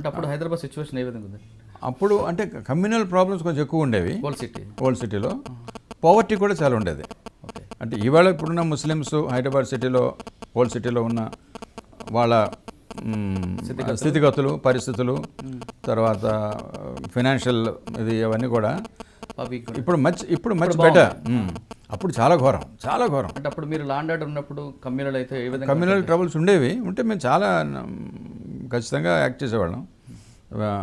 అంటే అప్పుడు హైదరాబాద్ సిచ్యువేషన్ ఏ విధంగా ఉంది అప్పుడు అంటే కమ్యూనల్ ప్రాబ్లమ్స్ కొంచెం ఎక్కువ ఉండేవి. హోల్ సిటీ ఓల్డ్ సిటీలో పవర్టీ కూడా చాలా ఉండేది. అంటే ఇవాళ ఇప్పుడున్న ముస్లిమ్స్ హైదరాబాద్ సిటీలో ఓల్డ్ సిటీలో ఉన్న వాళ్ళ స్థితిగతులు. పరిస్థితులు తర్వాత ఫినాన్షియల్ ఇది అవన్నీ కూడా అవి ఇప్పుడు మచ్ ఇప్పుడు మచ్ బెటర్ అప్పుడు చాలా ఘోరం చాలా ఘోరం. అంటే అప్పుడు మీరు లాండ్ ఆర్డర్ ఉన్నప్పుడు కమ్యూనల్ అయితే కమ్యూనల్ ట్రబుల్స్ ఉండేవి. ఉంటే మేము చాలా ఖచ్చితంగా యాక్ట్ చేసేవాళ్ళం.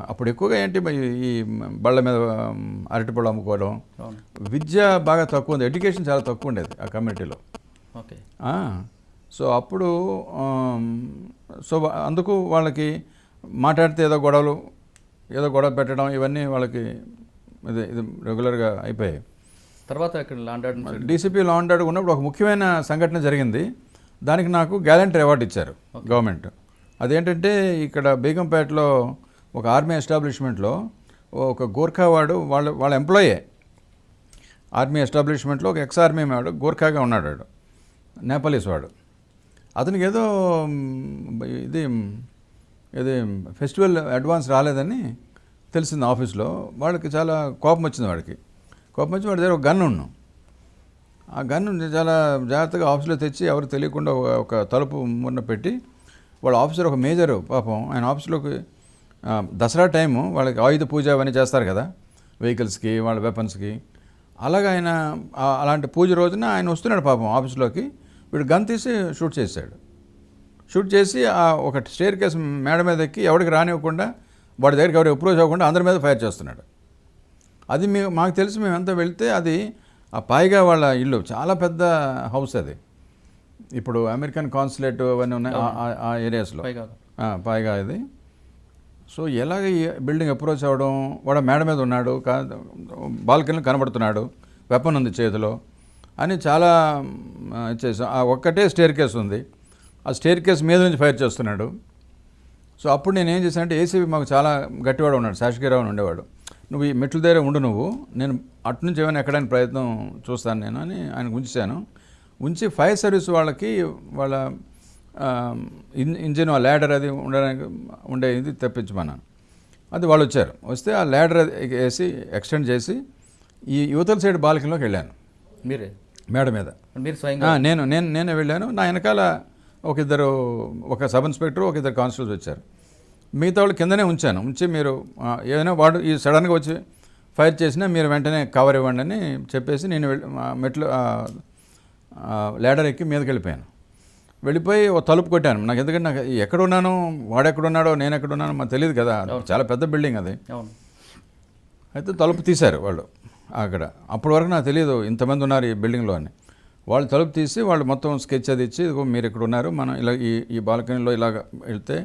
అప్పుడు ఎక్కువగా ఏంటి ఈ బళ్ళ మీద మ్, అరటిపళ్ళు అమ్ముకోవడం. విద్య బాగా తక్కువ ఉంది. ఎడ్యుకేషన్ చాలా తక్కువ ఉండేది ఆ కమ్యూనిటీలో ఓకే. సో అప్పుడు సో అందుకు వాళ్ళకి మాట్లాడితే ఏదో గొడవలు ఏదో గొడవ పెట్టడం ఇవన్నీ వాళ్ళకి ఇది ఇది రెగ్యులర్గా అయిపోయాయి. తర్వాత ఇక్కడ law and order DCP law and order ఉన్నప్పుడు ఒక ముఖ్యమైన సంఘటన జరిగింది. దానికి నాకు గ్యాలంటరీ అవార్డు ఇచ్చారు గవర్నమెంట్. అదేంటంటే ఇక్కడ బేగంపేటలో ఒక ఆర్మీ ఎస్టాబ్లిష్మెంట్లో ఒక గోర్ఖా వాడు వాళ్ళ వాళ్ళ ఎంప్లాయే. ఆర్మీ ఎస్టాబ్లిష్మెంట్లో ఒక ఎక్స్ ఆర్మీ వాడు గోర్ఖాగా ఉన్నాడు వాడు నేపాలీస్ వాడు. అతనికి ఏదో ఇది ఇది ఫెస్టివల్ అడ్వాన్స్ రాలేదని తెలిసింది ఆఫీస్లో. వాళ్ళకి చాలా కోపం వచ్చింది వాడికి. కోపం వచ్చి వాడి దగ్గర ఒక గన్ ఉన్నాం. ఆ గన్ను చాలా జాగ్రత్తగా ఆఫీస్లో తెచ్చి ఎవరు తెలియకుండా ఒక ఒక తలుపు మున్న పెట్టి వాళ్ళ ఆఫీసర్ ఒక మేజరు పాపం. ఆయన ఆఫీస్లోకి దసరా టైము వాళ్ళకి ఆయుధ పూజ అవన్నీ చేస్తారు కదా వెహికల్స్కి వాళ్ళ వెపన్స్కి. అలాగే ఆయన అలాంటి పూజ రోజున ఆయన వస్తున్నాడు పాపం ఆఫీస్లోకి. వీడు గన్ తీసి షూట్ చేశాడు. షూట్ చేసి ఆ ఒక స్టేర్ కేసు మేడ మీద ఎక్కి ఎవరికి రానివ్వకుండా వాడి దగ్గరికి ఎవరు అప్రోచ్ అవ్వకుండా అందరి మీద ఫైర్ చేస్తున్నాడు. అది మీ మాకు తెలిసి మేము ఎంత వెళ్తే అది ఆ పైగా వాళ్ళ ఇల్లు చాలా పెద్ద హౌస్ అది. ఇప్పుడు అమెరికన్ కాన్సులేట్ అవన్నీ ఉన్నాయి ఆ- ఏరియాస్లో. పైగా. ఇది. సో ఎలాగ ఈ బిల్డింగ్ అప్రోచ్ అవ్వడం? వాడు మేడ మీద ఉన్నాడు బాల్కనీలో కనబడుతున్నాడు వెపన్ ఉంది చేతిలో అని చాలా చేసాం ఆ ఒక్కటే స్టేర్ కేస్ ఉంది. ఆ స్టేర్ కేస్ మీద నుంచి ఫైర్ చేస్తున్నాడు. సో అప్పుడు నేను ఏం చేశానంటే ఏసీబీ మాకు చాలా గట్టివాడు ఉన్నాడు శాసగిరావు అని ఉండేవాడు. నువ్వు ఈ మెట్ల దగ్గర ఉండు నువ్వు నేను అటు నుంచి ఏమైనా ఎక్కడానికి ప్రయత్నం చూస్తాను నేను అని ఆయనకు ఉంచాను ఉంచి ఫైర్ సర్వీస్ వాళ్ళకి వాళ్ళ ఇంజిన్ ఆ ల్యాడర్ అది ఉండడానికి ఉండే ఇది తెప్పించమన్నాను. అది వాళ్ళు వచ్చారు. వస్తే ఆ ల్యాడర్ వేసి ఎక్స్టెండ్ చేసి ఈ యువతల సైడ్ బాల్కనీలోకి వెళ్ళాను. మీరే? మేడ మీద. మీరు స్వయంగా? నేను నేను నేనే వెళ్ళాను. నా వెనకాల ఒక ఇద్దరు ఒక సబ్ ఇన్స్పెక్టర్ ఒక ఇద్దరు కానిస్టేబుల్స్ వచ్చారు. మిగతా వాళ్ళు కిందనే ఉంచాను. ఉంచి మీరు ఏదైనా వాడు ఈ సడన్గా వచ్చి ఫైర్ చేసినా మీరు వెంటనే కవర్ ఇవ్వండి అని చెప్పేసి నేను మెట్లు లేడర్ ఎక్కి మీదకి వెళ్ళిపోయాను వెళ్ళిపోయి ఓ తలుపు కొట్టాను. నాకు ఎందుకంటే నాకు ఎక్కడున్నాను వాడు ఎక్కడున్నాడో నేను ఎక్కడున్నానో మాకు తెలియదు కదా. చాలా పెద్ద బిల్డింగ్ అది. అయితే తలుపు తీశారు వాళ్ళు అక్కడ. అప్పటి వరకు నాకు తెలియదు ఇంతమంది ఉన్నారు ఈ బిల్డింగ్లో అని. వాళ్ళు తలుపు తీసి వాళ్ళు మొత్తం స్కెచ్ అది ఇచ్చి ఇదిగో మీరు ఇక్కడ ఉన్నారు మనం ఇలా ఈ ఈ బాల్కనీలో ఇలాగ వెళ్తే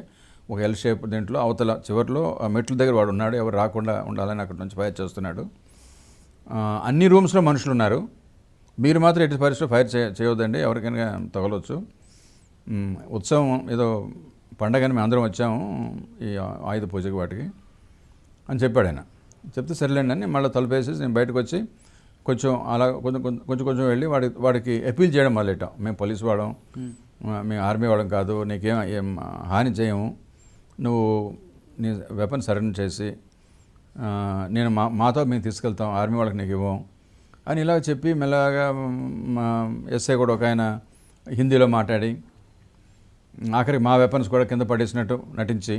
ఒక ఎల్ షేప్ దీంట్లో అవతల చివరిలో ఆ మెట్ల దగ్గర వాడు ఉన్నాడు ఎవరు రాకుండా ఉండాలని అక్కడ నుంచి ఫైర్ చేస్తున్నాడు. అన్ని రూమ్స్లో మనుషులు ఉన్నారు. మీరు మాత్రం ఎట్టి పరిస్థితిలో ఫైర్ చేయ చేయవద్దండి ఎవరికైనా తగలవచ్చు ఉత్సవం ఏదో పండగని మేము అందరం వచ్చాము ఈ ఆయుధ పూజకి వాటికి అని చెప్పాడు ఆయన. చెప్తే సర్లేండి అని మళ్ళీ తలుపేసి నేను బయటకు వచ్చి కొంచెం అలా కొంచెం కొంచెం కొంచెం కొంచెం వెళ్ళి వాడి వాడికి అపీల్ చేయడం మొదలెట్టాం మేము పోలీస్ వాళ్ళం. మేము ఆర్మీ వాళ్ళం కాదు. నీకేం ఏం హాని చేయము. నువ్వు నీ వెపన్ సరెండర్ చేసి నేను మా మాతో మేము తీసుకెళ్తాం. ఆర్మీ వాళ్ళకి నీకు ఇవ్వం. అని ఇలా చెప్పి మెల్లగా మా ఎస్ఐ కూడా ఒక ఆయన హిందీలో మాట్లాడి ఆఖరికి మా వెపన్స్ కూడా కింద పడేసినట్టు నటించి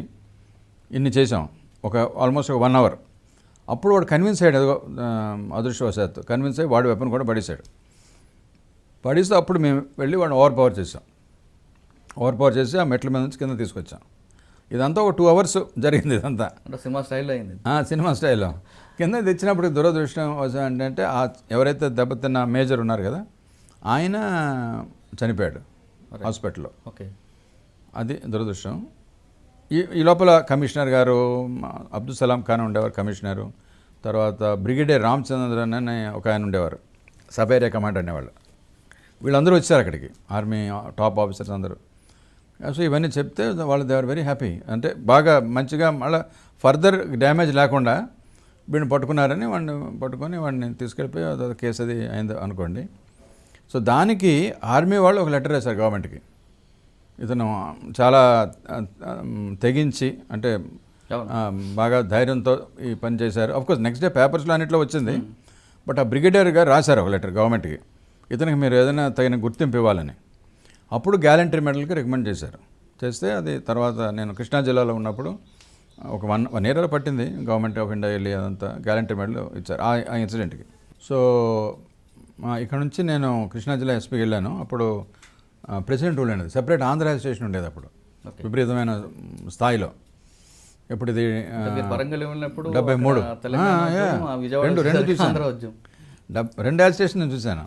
ఇన్ని చేసాం ఒక ఆల్మోస్ట్ ఒక వన్ అవర్. అప్పుడు వాడు కన్విన్స్ అయ్యాడు అదృష్టవశాత్తు. కన్విన్స్ అయ్యి వాడి వెపన్ కూడా పడేశాడు. పడేస్తే అప్పుడు మేము వెళ్ళి వాడిని ఓవర్ పవర్ చేసాం ఓవర్ పవర్ చేసి ఆ మెట్ల మీద నుంచి కింద తీసుకొచ్చాం. ఇదంతా ఒక టూ అవర్స్ జరిగింది ఇదంతా. సినిమా స్టైల్లో అయింది. సినిమా స్టైల్లో. కింద తెచ్చినప్పుడు దురదృష్టం ఏంటంటే ఆ ఎవరైతే దెబ్బతిన్న మేజర్ ఉన్నారు కదా ఆయన చనిపోయాడు హాస్పిటల్లో. ఓకే అది దురదృష్టం. ఈ ఈ లోపల కమిషనర్ గారు అబ్దుల్ సలాం ఖాన్ ఉండేవారు కమిషనరు. తర్వాత బ్రిగేడియర్ రామచంద్రన్ అని ఒక ఆయన ఉండేవారు. సబ్ ఏరియా కమాండర్ అనేవాళ్ళు. వీళ్ళందరూ వచ్చారు అక్కడికి. ఆర్మీ టాప్ ఆఫీసర్స్ అందరూ. సో ఇవన్నీ చెప్తే వాళ్ళు దే ఆర్ వెరీ హ్యాపీ అంటే బాగా మంచిగా మళ్ళీ ఫర్దర్ డ్యామేజ్ లేకుండా వీడిని పట్టుకున్నారని వాడిని పట్టుకొని వాడిని తీసుకెళ్ళిపోయి కేసు అది అయింది అనుకోండి. సో దానికి ఆర్మీ వాళ్ళు ఒక లెటర్ వేశారు గవర్నమెంట్కి. ఇతను చాలా తెగించి అంటే బాగా ధైర్యంతో ఈ పని చేశారు. కోర్స్ నెక్స్ట్ డే పేపర్స్లో అన్నిట్లో వచ్చింది. బట్ ఆ బ్రిగేడియర్ గారు రాశారు ఒక లెటర్ గవర్నమెంట్కి. ఇతనికి మీరు ఏదైనా తగిన గుర్తింపు ఇవ్వాలని. అప్పుడు గ్యాలంటరీ మెడల్కి రికమెండ్ చేశారు. చేస్తే అది తర్వాత నేను కృష్ణా జిల్లాలో ఉన్నప్పుడు ఒక వన్ వన్ ఇయర్ పట్టింది. గవర్నమెంట్ ఆఫ్ ఇండియా వెళ్ళి అదంతా గ్యాలంటరీ మెడల్ ఇచ్చారు. ఆ ఇన్సిడెంట్కి సో ఇక్కడ నుంచి నేను కృష్ణా జిల్లా ఎస్పీకి వెళ్ళాను. అప్పుడు ప్రెసిడెంట్ రూల్ అనేది సెపరేట్ ఆంధ్ర స్టేషన్ ఉండేది అప్పుడు. విపరీతమైన స్థాయిలో. ఇప్పుడు ఇది డెబ్బై మూడు. రెండు రెండు రెండు రైల్ స్టేషన్ నేను చూశాను.